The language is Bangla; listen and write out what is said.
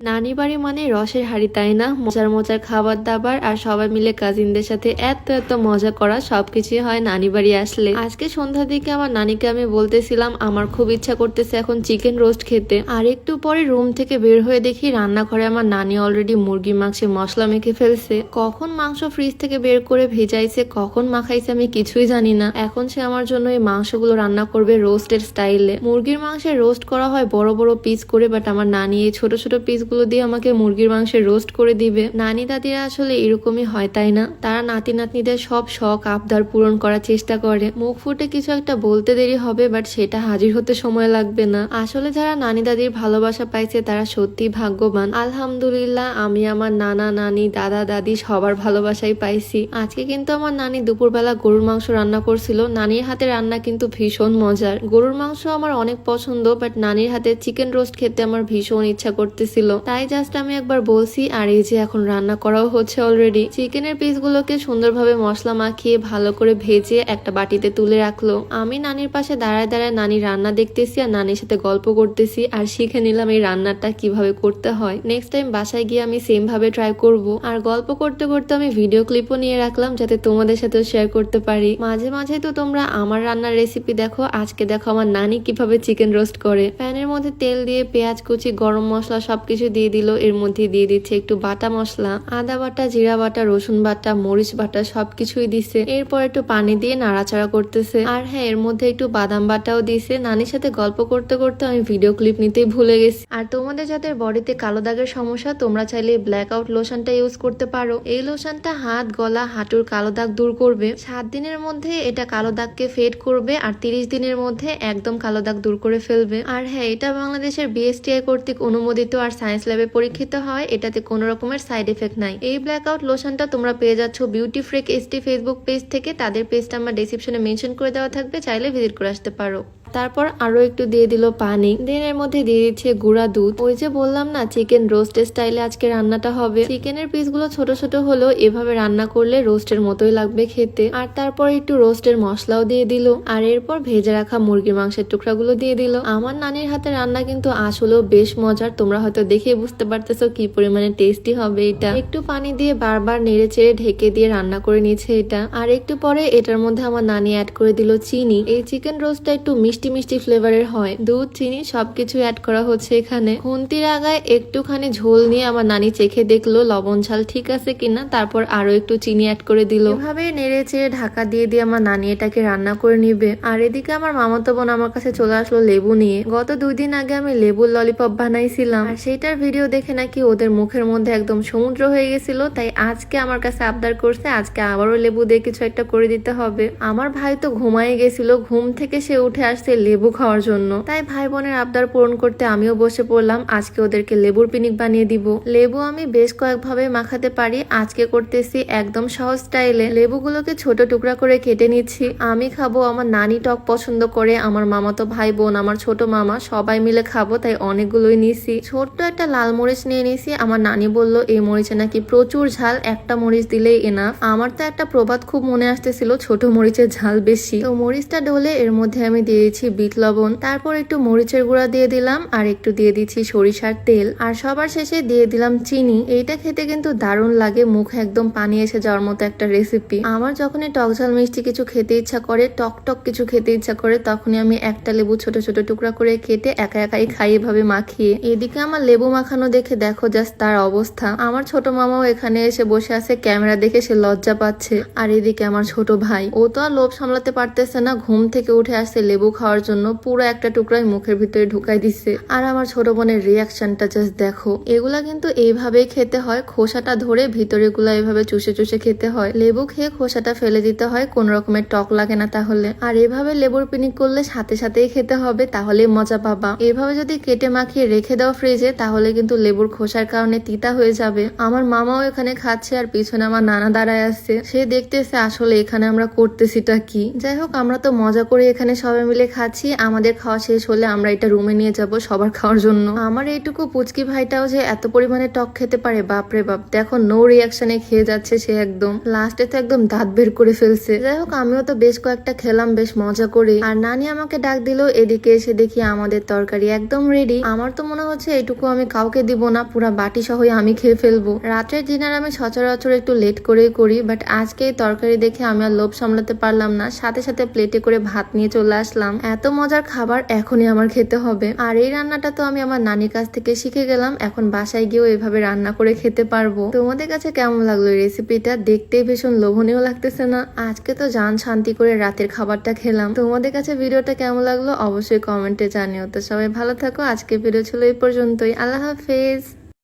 নানি বাড়ি মানে রসের হাড়ি, তাই না? মজার মজার খাবার দাবার আর সবাই মিলে কাজিনদের সাথে এত এত মজা করা সবকিছুই হয় নানি বাড়ি আসলে। আজকে সন্ধ্যার দিকে আমার নানিকে আমি বলতেছিলাম, আমার খুব ইচ্ছা করতেছে এখন চিকেন রোস্ট খেতে। আর একটু পরে রুম থেকে বের হয়ে দেখি রান্নাঘরে আমার নানি অলরেডি মুরগি মাংসে মশলা মেখে ফেলছে। কখন মাংস ফ্রিজ থেকে বের করে ভেজাইছে, কখন মাখাইছে আমি কিছুই জানি না। এখন সে আমার জন্য এই মাংসগুলো রান্না করবে রোস্টের স্টাইলে মুরগির মাংসের রোস্ট করা হয় বড় বড় পিস করে বাট আমার নানি এই ছোট ছোট পিসগুলো দিয়ে আমাকে মুরগির মাংসের রোস্ট করে দিবে। নানি দাদিরা আসলে এরকমই হয়, তাই না? তারা নাতি নাতনিদের সব শখ, আবদার পূরণ করার চেষ্টা করে। মুখ ফুটে কিছু একটা বলতে দেরি হবে বাট সেটা হাজির হতে সময় লাগবে না। আসলে যারা নানি দাদির ভালোবাসা পাইছে, তারা সত্যি ভাগ্যবান। আলহামদুলিল্লাহ, আমি আমার নানা, নানি, দাদা, দাদি সবার ভালোবাসাই পাইছি। আজকে কিন্তু আমার নানি দুপুরবেলা গরুর মাংস রান্না করছিল। নানির হাতে রান্না কিন্তু ভীষণ মজার। গরুর মাংস আমার অনেক পছন্দ বাট নানির হাতে চিকেন রোস্ট খেতে আমার ভীষণ ইচ্ছা করতেছিল। তাই জাস্ট আমি একবার বলছি, আর এই যে এখন রান্না করাও হচ্ছে অলরেডি চিকেনের পিসগুলোকে সুন্দরভাবে মশলা মাখিয়ে ভালো করে ভেজে একটা বাটিতে তুলে রাখল। আমি নানির পাশে দাঁড়ায় দাঁড়ায় নানির রান্না দেখতেছি আর নানির সাথে গল্প করতেছি, আর শিখে নিলাম এই রান্নাটা কীভাবে করতে হয়। নেক্সট টাইম বাসায় গিয়ে আমি সেম ভাবে ট্রাই করব। আর গল্প করতে করতে আমি ভিডিও ক্লিপও নিয়ে রাখলাম, যাতে তোমাদের সাথেও শেয়ার করতে পারি। মাঝে মাঝে তো তোমরা আমার রান্নার রেসিপি দেখো, আজকে দেখো আমার নানি কীভাবে চিকেন রোস্ট করে। প্যানের মধ্যে তেল দিয়ে পেঁয়াজ কুচি, গরম মশলা সবকিছু দিয়ে দিল, এর মধ্যে দিয়ে দিচ্ছে একটু বাটা মশলা, আদা বাটা, জিরা বাটা, রসুন বাটা, মরিচ বাটা, সবকিছুই দিছে এরপর একটু পানি দিয়ে নাড়াচাড়া করতেছে। আর হ্যাঁ এর মধ্যে একটু বাদাম বাটাও দিছে। নানির সাথে গল্প করতে করতে আমি ভিডিও ক্লিপ নিতেই ভুলে গেছি। আর তোমাদের যাদের বডিতে কালো দাগের সমস্যা, তোমরা চাইলে ব্ল্যাক আউট লোশনটা ইউজ করতে পারো। এই লোশনটা হাত, গলা, হাঁটুর কালো দাগ দূর করবে। সাত দিনের মধ্যে এটা কালো দাগকে ফেড করবে আর তিরিশ দিনের মধ্যে একদম কালো দাগ দূর করে ফেলবে। আর হ্যাঁ এটা বাংলাদেশের বিএসটিআই কর্তৃক অনুমোদিত আর সায়েন্স ল্যাবে পরীক্ষিত হয়, এটাতে কোনো রকমের সাইড এফেক্ট নাই। এই ব্ল্যাক আউট লোশনটা তোমরা পেয়ে যাচ্ছ beauty freak ST Facebook page থেকে। তাদের পেজটা আমার ডিসক্রিপশনে মেনশন করে দেওয়া থাকবে, চাইলে ভিজিট করে আসতে পারো। তারপর আরও একটু দিয়ে দিল পানি। দেন এর মধ্যে দিয়ে দিচ্ছে গুঁড়া দুধ। ওই যে বললাম না চিকেন রোস্টের স্টাইলে আজকে রান্নাটা হবে। চিকেনের পিসগুলো ছোট ছোট হলেও এভাবে রান্না করলে রোস্টের মতোই লাগবে খেতে। আর তারপর একটু রোস্টের মশলাও দিয়ে দিল। আর এরপর ভেজে রাখা মুরগির মাংসের টুকরাগুলো দিয়ে দিল। আমার নানির হাতে রান্না কিন্তু আসলেও বেশ মজার। তোমরা হয়তো দেখে বুঝতে পারতেছো কি পরিমাণে টেস্টি হবে এটা। একটু পানি দিয়ে বারবার নেড়ে চেড়ে ঢেকে দিয়ে রান্না করে নিয়েছে এটা। আর একটু পরে এটার মধ্যে আমার নানি অ্যাড করে দিল চিনি। এই চিকেন রোস্টটা একটু মিষ্টি মিষ্টি মিষ্টি ফ্লেভারের হয়। দুধ, চিনি সবকিছু অ্যাড করা হচ্ছে এখানে। খুন্তির আগায় একটুখানি ঝোল নিয়ে আমার নানি চেখে দেখল, লবণ ঝাল ঠিক আছে কিনা, তারপর আরও একটু চিনি অ্যাড করে দিল। এভাবে নেড়ে চেড়ে ঢাকা দিয়ে দিয়ে আমার নানি এটাকে রান্না করে নিবে। আর এদিকে আমার মামাতো বোন আমার কাছে চলে আসলো লেবু নিয়ে। গত দুই দিন আগে আমি লেবুর ললিপপ বানাইছিলাম। আর সেইটার ভিডিও দেখে নাকি ওদের মুখের মধ্যে একদম সমুদ্র হয়ে গেছিল। তাই আজকে আমার কাছে আবদার করছে, আজকে আবারও লেবু দিয়ে কিছু একটা করে দিতে হবে। আমার ভাই তো ঘুমাই গেছিল। ঘুম থেকে সে উঠে আসছে লেবু খাওয়ার জন্য। তাই ভাই বোনের আবদার পূরণ করতে আমিও বসে পড়লাম। আজকে ওদেরকে লেবুর পিনিক বানিয়ে দিব। লেবু আমি বেশ কয়েকভাবে মাখাতে পারি। আজকে করতেছি একদম সহজ স্টাইলে লেবুগুলোকে ছোট টুকরা করে কেটে নিচ্ছি। আমি খাব আমার নানি টক পছন্দ করে, আমার মামাতো ভাই বোন, আমার ছোট মামা, সবাই মিলে খাব, তাই অনেকগুলোই নিছি। ছোট্ট একটা লাল মরিচ নিয়ে নিছি। আমার নানি বলল, এই মরিচে নাকি প্রচুর ঝাল, একটা মরিচ দিলেই এনাফ আমার তো একটা প্রবাদ খুব মনে আসতেছিল, ছোট মরিচের ঝাল বেশি। তো মরিচটা ডলে এর মধ্যে আমি দিয়ে দিচ্ছি বিট লবণ, তারপর একটু মরিচের গুঁড়া দিয়ে দিলাম, আর একটু দিয়ে দিচ্ছি সরিষার তেল, আর সবার শেষে দিয়ে দিলাম চিনি। এইটা খেতে কিন্তু দারুণ লাগে, মুখ একদম পানি এসে যাওয়ার মতো একটা রেসিপি আমার যখনই টক ঝাল মিষ্টি কিছু খেতে ইচ্ছা করে, টক টক কিছু খেতে ইচ্ছা করে, তখনই আমি একটা লেবু ছোট ছোট টুকরা করে কেটে একা একাই খাই এভাবে মাখিয়ে। এদিকে আমার লেবু মাখানো দেখে দেখো জাস্ট তার অবস্থা। আমার ছোট মামাও এখানে এসে বসে আছে, ক্যামেরা দেখে সে লজ্জা পাচ্ছে। আর এদিকে আমার ছোট ভাই, ও তো আর লোভ সামলাতে পারতেছে না, ঘুম থেকে উঠে আসছে লেবু খাওয়ার জন্য পুরো একটা টুকরাই মুখের ভিতরে ঢুকাই দিচ্ছে আর আমার ছোট বোনের রিয়াকশনটা জাস্ট দেখো। এগুলা কিন্তু এইভাবেই খেতে হয়, খোসাটা ধরে ভিতরে গুলা এইভাবে চুষে চুষে খেতে হয়। লেবু খেয়ে খোসাটা ফেলে দিতে হয়, কোন রকমের টক লাগে না তাহলে। আর এভাবে লেবুর পিনিক করলে সাথে সাথেই খেতে হবে, তাহলে মজা পাবা। এভাবে যদি কেটে মাখিয়ে রেখে দাও ফ্রিজে তাহলে কিন্তু লেবুর খোসার কারণে তিতা হয়ে যাবে। আমার মামাও এখানে খাচ্ছে আর পিছনে আমার নানা দাঁড়ায় আসছে সে দেখতেছে আসলে এখানে আমরা করতেছিটা কি। যাই হোক, আমরা তো মজা করে এখানে সবাই মিলে খাচ্ছি, আমাদের খাওয়া শেষ হলে আমরা এটা রুমে নিয়ে যাব সবার খাওয়ার জন্য। আমার এইটুকু পুচকি ভাইটাও যে এত পরিমাণে টক খেতে পারে বাপরে বাপ। দেখো নো রিয়াকশনে খেয়ে যাচ্ছে সে একদম। লাস্টে তো একদম দাঁত বের করে ফেলছে। যাই হোক, আমিও তো বেশ কয়েকটা খেলাম, বেশ মজা করে। আর নানি আমাকে ডাক দিল, এদিকে এসে দেখি আমাদের তরকারি একদম রেডি আমার তো মনে হচ্ছে এইটুকু আমি কাউকে দিব না, পুরা বাটি সহই আমি খেয়ে ফেলব। রাত্রের ডিনার আমি সচরাচর একটু লেট করেই করি বাট আজকে তরকারি দেখে আমি আর লোভ সামলাতে পারলাম না। সাথে সাথে প্লেটে করে ভাত নিয়ে চলে আসলাম। এত মজার খাবার এখনই আমার খেতে হবে। আর এই রান্নাটা তো আমি আমার নানির কাছ থেকে শিখে গেলাম, এখন বাসায় গিয়েও এভাবে রান্না করে খেতে পারব। তোমাদের কাছে কেমন লাগল এই রেসিপিটা দেখতেই ভীষণ লোভনীয় লাগতেছে না? আজকে তো জান শান্তি করে রাতের খাবারটা খেলাম। তোমাদের কাছে ভিডিওটা কেমন লাগল? অবশ্যই কমেন্টে জানিও। তো সবাই ভালো থাকো। আজকে ভিডিও ছিল এই পর্যন্তই। আল্লাহ হাফেজ।